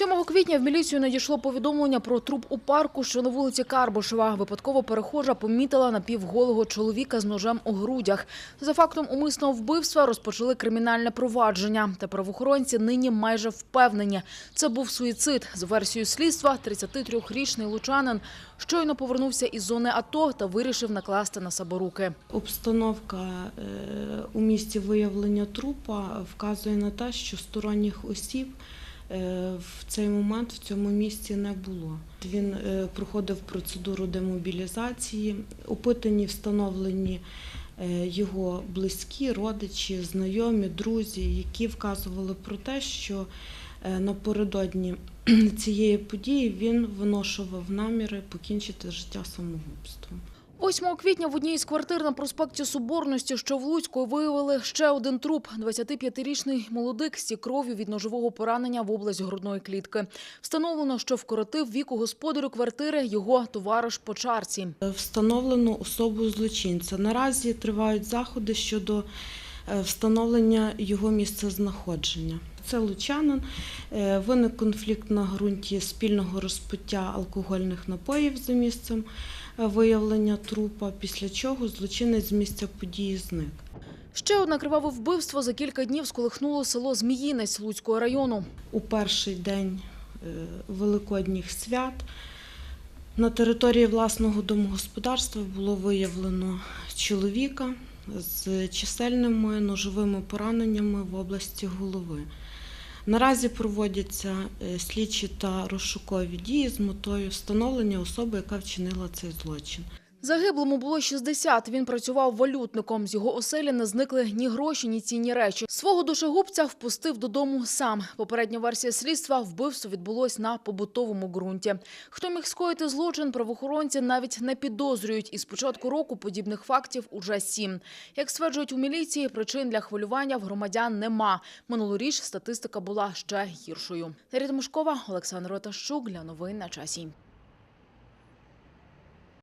7 квітня в міліцію надійшло повідомлення про труп у парку, що на вулиці Карбушева. Випадково перехожа помітила напівголого чоловіка з ножем у грудях. За фактом умисного вбивства розпочали кримінальне провадження. Та правоохоронці нині майже впевнені. Це був суїцид. За версією слідства, 33-річний лучанин щойно повернувся із зони АТО та вирішив накласти на себе руки. Обстановка е, у місці виявлення трупа вказує на те, що сторонніх осіб в цей момент в цьому місці не було. Він е, проходив процедуру демобілізації, опитані, встановлені е, його близькі, родичі, знайомі, друзі, які вказували про те, що е, напередодні цієї події він виношував наміри покінчити життя самогубством. 8 квітня в одній із квартир на проспекті Соборності, що в Луцьку, виявили ще один труп. 25-річний молодик з кров'ю від ножового поранення в область грудної клітки. Встановлено, що вкоротив віку господарю квартири його товариш по чарці. Встановлено особу злочинця. Наразі тривають заходи щодо е, встановлення його місцезнаходження. Це лучанин. Е, Виник конфлікт на ґрунті спільного розпиття алкогольних напоїв за місцем е, виявлення трупа, після чого злочинець з місця події зник. Ще одне криваве вбивство за кілька днів сколихнуло село Зміїнець Луцького району. у перший день е, Великодніх свят на території власного домогосподарства було виявлено чоловіка з чисельними ножовими пораненнями в області голови. Наразі проводяться е, слідчі та розшукові дії з метою встановлення особи, яка вчинила цей злочин. Загиблому було 60. Він працював валютником. З його оселі не зникли ні гроші, ні цінні речі. Свого душегубця впустив додому сам. Попередня версія слідства – вбивство відбулось на побутовому ґрунті. Хто міг скоїти злочин, правоохоронці навіть не підозрюють. І з початку року подібних фактів уже сім. Як стверджують у міліції, причин для хвилювання в громадян нема. Минулоріч статистика була ще гіршою. Дар'я Тимошкова, Олександр Ротащук для новин на часі.